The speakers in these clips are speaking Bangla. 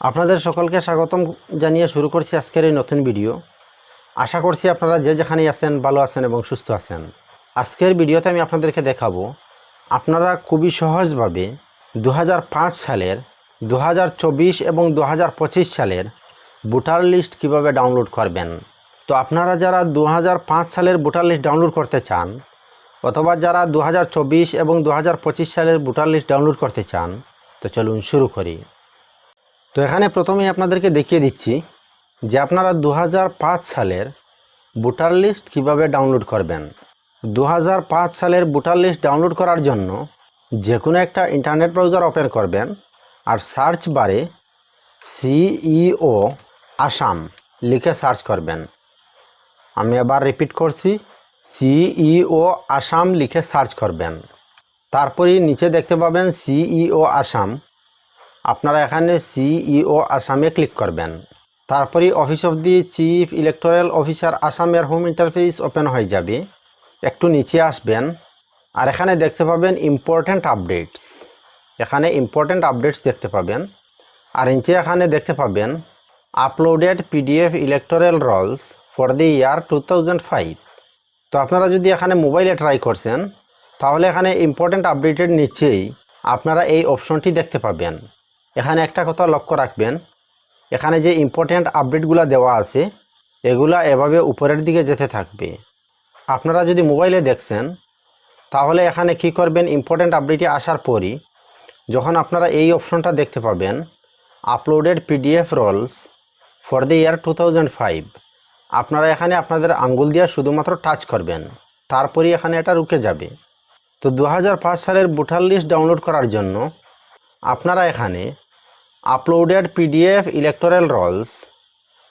আপনাদের সকলকে স্বাগতম জানিয়ে শুরু করছি আজকের এই নতুন ভিডিও। আশা করছি আপনারা যে যেখানেই আছেন, ভালো আছেন এবং সুস্থ আছেন। আজকের ভিডিওতে আমি আপনাদেরকে দেখাবো, আপনারা খুবই সহজভাবে দু হাজার পাঁচ সালের দু হাজার চব্বিশ এবং দু হাজার পঁচিশ সালের ভোটার লিস্ট কীভাবে ডাউনলোড করবেন। তো আপনারা যারা দু হাজার পাঁচ সালের ভোটার লিস্ট ডাউনলোড করতে চান, অথবা যারা দু হাজার চব্বিশ এবং দু হাজার পঁচিশ সালের ভোটার লিস্ট ডাউনলোড করতে চান, তো চলুন শুরু করি। তো এখানে প্রথমেই আপনাদেরকে দেখিয়ে দিচ্ছি যে আপনারা দু হাজার পাঁচ সালের ভোটার লিস্ট কীভাবে ডাউনলোড করবেন। দু হাজার পাঁচ সালের ভোটার লিস্ট ডাউনলোড করার জন্য যে কোনো একটা ইন্টারনেট ব্রাউজার ওপেন করবেন আর সার্চ বারে সিইও আসাম লিখে সার্চ করবেন। আমি আবার রিপিট করছি, সিইও আসাম লিখে সার্চ করবেন। তারপরেই নিচে দেখতে পাবেন সিইও আসাম। আপনারা এখানে সিইও আসামে ক্লিক করবেন। তারপরে office of the chief electoral officer আসামের হোম ইন্টারফেস ওপেন হয়ে যাবে। একটু নিচে আসবেন আর এখানে দেখতে পাবেন ইম্পর্ট্যান্ট আপডেটস এখানে ইম্পর্ট্যান্ট আপডেটস দেখতে পাবেন। আর নিচে এখানে দেখতে পাবেন uploaded PDF electoral rolls for the year two তো আপনারা যদি এখানে মোবাইলে ট্রাই করছেন, তাহলে এখানে ইম্পর্ট্যান্ট আপডেটের নিচেই আপনারা এই অপশনটি দেখতে পাবেন। এখানে একটা কথা লক্ষ্য রাখবেন। এখানে যে ইম্পর্ট্যান্ট আপডেটগুলো দেওয়া আছে, এগুলা এভাবে উপরের দিকে যেতে থাকবে। আপনারা যদি মোবাইলে দেখছেন, তাহলে এখানে কি করবেন? ইম্পর্ট্যান্ট আপডেটে আসার পরই যখন আপনারা এই অপশনটা দেখতে পাবেন uploaded PDF rolls for the year two আপনারা এখানে আপনাদের আঙ্গুল দিয়ে শুধুমাত্র টাচ করবেন। তারপরই এখানে এটা রুকে যাবে। তো দু হাজার পাঁচ সালের ভোটার লিস্ট ডাউনলোড করার জন্য আপনারা এখানে uploaded PDF electoral rolls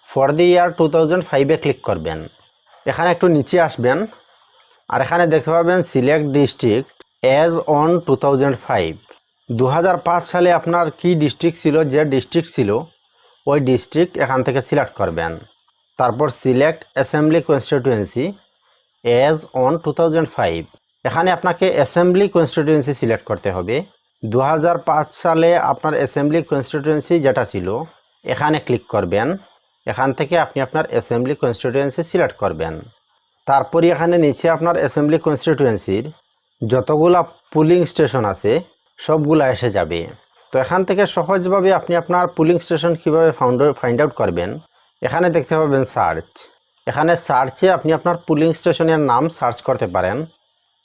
for the year two thousand ফাইভে ক্লিক করবেন। এখানে একটু নিচে আসবেন আর এখানে দেখতে পাবেন select district as on two thousand five দু হাজার পাঁচ সালে আপনার কি ডিস্ট্রিক্ট ছিল, যে ডিস্ট্রিক্ট ছিল, ওই ডিস্ট্রিক্ট এখান থেকে সিলেক্ট করবেন। তারপর select assembly constituency as on two এখানে আপনাকে অ্যাসেম্বলি কনস্টিটিউয়েন্সি সিলেক্ট করতে হবে। দু হাজার পাঁচ সালে আপনার অ্যাসেম্বলি কনস্টিটিউয়েন্সি যেটা ছিল, এখানে ক্লিক করবেন। এখান থেকে আপনি আপনার অ্যাসেম্বলি কনস্টিটিউয়েন্সি সিলেক্ট করবেন। তারপরে এখানে নিচে আপনার অ্যাসেম্বলি কনস্টিটিউয়েন্সির যতগুলা পুলিং স্টেশন আছে, সবগুলা এসে যাবে। তো এখান থেকে সহজভাবে আপনি আপনার পুলিং স্টেশন কীভাবে ফাউন্ড ফাইন্ড আউট করবেন, এখানে দেখতে পাবেন সার্চ এখানে সার্চে আপনি আপনার পুলিং স্টেশনের নাম সার্চ করতে পারেন।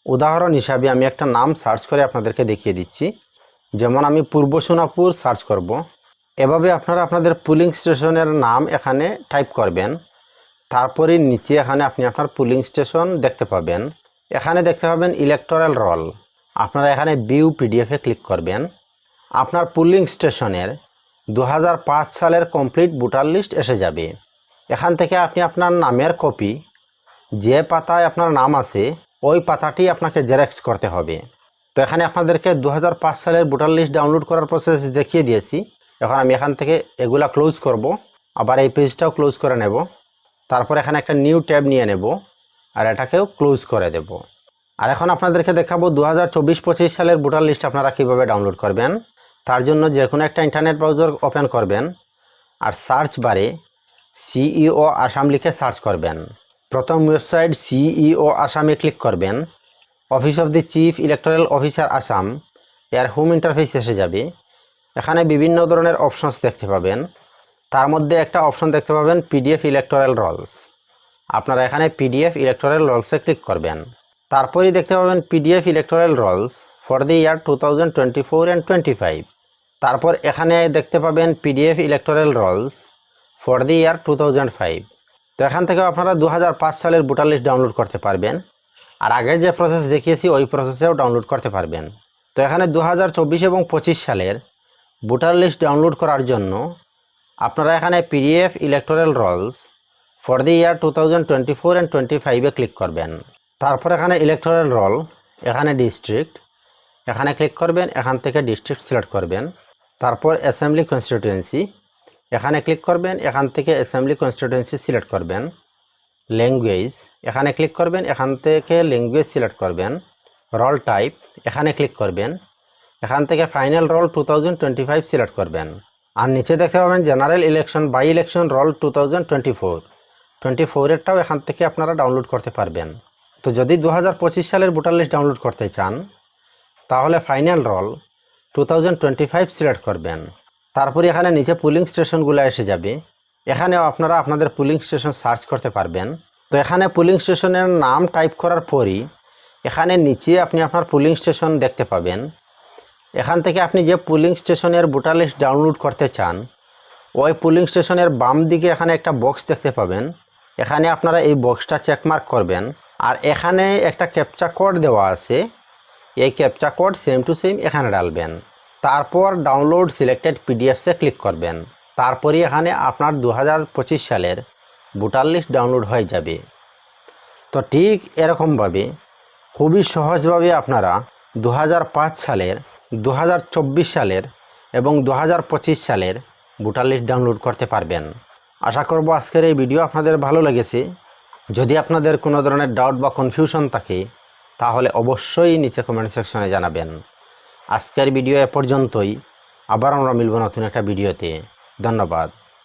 উদাহরণ হিসাবে আমি একটা নাম সার্চ করে আপনাদেরকে দেখিয়ে দিচ্ছি। যেমন আমি পূর্ব সোনাপুর সার্চ করব। এভাবে আপনারা আপনাদের পুলিং স্টেশনের নাম এখানে টাইপ করবেন। তারপরে নিচে এখানে আপনি আপনার পুলিং স্টেশন দেখতে পাবেন। এখানে দেখতে পাবেন ইলেকটোরাল রোল আপনারা এখানে বিউ পিডিএফে ক্লিক করবেন। আপনার পুলিং স্টেশনের দু হাজার পাঁচ সালের কমপ্লিট ভোটার লিস্ট এসে যাবে। এখান থেকে আপনি আপনার নামের কপি যে পাতায় আপনার নাম আছে, ওই পাতাটি আপনাকে জেরক্স করতে হবে। তো এখানে আপনাদেরকে দু হাজার পাঁচ সালের ভোটার লিস্ট ডাউনলোড করার প্রসেস দেখিয়ে দিয়েছি। এখন আমি এখান থেকে এগুলা ক্লোজ করব। আবার এই পেজটাও ক্লোজ করে নেব। তারপর এখানে একটা নিউ ট্যাব নিয়ে নেব আর এটাকেও ক্লোজ করে দেব। আর এখন আপনাদেরকে দেখাবো দু হাজার সালের ভোটার লিস্ট আপনারা কীভাবে ডাউনলোড করবেন। তার জন্য যে কোনো একটা ইন্টারনেট ব্রাউজার ওপেন করবেন আর সার্চ বারে সিইও আসাম লিখে সার্চ করবেন। প্রথম ওয়েবসাইট সিইও আসামে ক্লিক করবেন। Office of the chief electoral officer Assam, এর হোম ইন্টারফেস এসে যাবে। এখানে বিভিন্ন ধরনের অপশনস দেখতে পাবেন। তার মধ্যে একটা অপশন দেখতে পাবেন পিডিএফ ইলেকটোরাল রোলস আপনারা এখানে পিডিএফ ইলেকটোরাল রোলসে ক্লিক করবেন। তারপরেই দেখতে পাবেন PDF electoral rolls for the year two thousand twenty four and twenty five তারপর এখানে দেখতে পাবেন PDF electoral rolls for the year two thousand five তো এখান থেকে আপনারা দু হাজার পাঁচ সালের ভোটার লিস্ট ডাউনলোড করতে পারবেন। আর আগে যে প্রসেস দেখিয়েছি, ওই প্রসেসেও ডাউনলোড করতে পারবেন। তো এখানে দু হাজার চব্বিশ এবং পঁচিশ সালের ভোটার লিস্ট ডাউনলোড করার জন্য আপনারা এখানে PDF electoral rolls for the year two thousand twenty four and twenty ফাইভে ক্লিক করবেন। তারপর এখানে ইলেকটোরাল রোল এখানে ডিস্ট্রিক্ট এখানে ক্লিক করবেন, এখান থেকে ডিস্ট্রিক্ট সিলেক্ট করবেন। তারপর অ্যাসেম্বলি কনস্টিটিউয়েন্সি এখানে ক্লিক করবেন, এখান থেকে অ্যাসেম্বলি কনস্টিটিউয়েন্সি সিলেক্ট করবেন। ল্যাঙ্গুয়েজ এখানে ক্লিক করবেন, এখান থেকে ল্যাঙ্গুয়েজ সিলেক্ট করবেন রোল টাইপ এখানে ক্লিক করবেন, এখান থেকে ফাইনাল রোল টু সিলেক্ট করবেন। আর নিচে দেখতে পাবেন general election by election roll two thousand twenty four twenty ফোরেরটাও এখান থেকে আপনারা ডাউনলোড করতে পারবেন। তো যদি দু হাজার পঁচিশ সালের ভোটার লিস্ট ডাউনলোড করতে চান, তাহলে ফাইনাল রোল টু সিলেক্ট করবেন। তারপরে এখানে নিচে পুলিং স্টেশনগুলো এসে যাবে। এখানেও আপনারা আপনাদের পুলিং স্টেশন সার্চ করতে পারবেন। তো এখানে পুলিং স্টেশনের নাম টাইপ করার পরই এখানে নিচে আপনি আপনার পুলিং স্টেশন দেখতে পাবেন। এখান থেকে আপনি যে পুলিং স্টেশনের ভোটার লিস্ট ডাউনলোড করতে চান, ওই পুলিং স্টেশনের বাম দিকে এখানে একটা বক্স দেখতে পাবেন। এখানে আপনারা এই বক্সটা চেকমার্ক করবেন। আর এখানে একটা ক্যাপচা কোড দেওয়া আছে। এই captcha code same to same এখানে ডালবেন। তারপর ডাউনলোড সিলেক্টেড পিডিএফসে ক্লিক করবেন। তারপরে এখানে আপনার দু হাজার পঁচিশ সালের ভোটার লিস্ট ডাউনলোড হয়ে যাবে। তো ঠিক এরকমভাবে খুবই সহজভাবে আপনারা দু হাজার পাঁচ সালের দু হাজার চব্বিশ সালের এবং দু হাজার পঁচিশ সালের ভোটার লিস্ট ডাউনলোড করতে পারবেন। আশা করব আজকের এই ভিডিও আপনাদের ভালো লেগেছে। যদি আপনাদের কোনো ধরনের ডাউট বা কনফিউশন থাকে, তাহলে অবশ্যই নিচে কমেন্ট সেকশনে জানাবেন। আজকের ভিডিও এ পর্যন্তই। আবার আমরা মিলব নতুন একটা ভিডিওতে। ধন্যবাদ।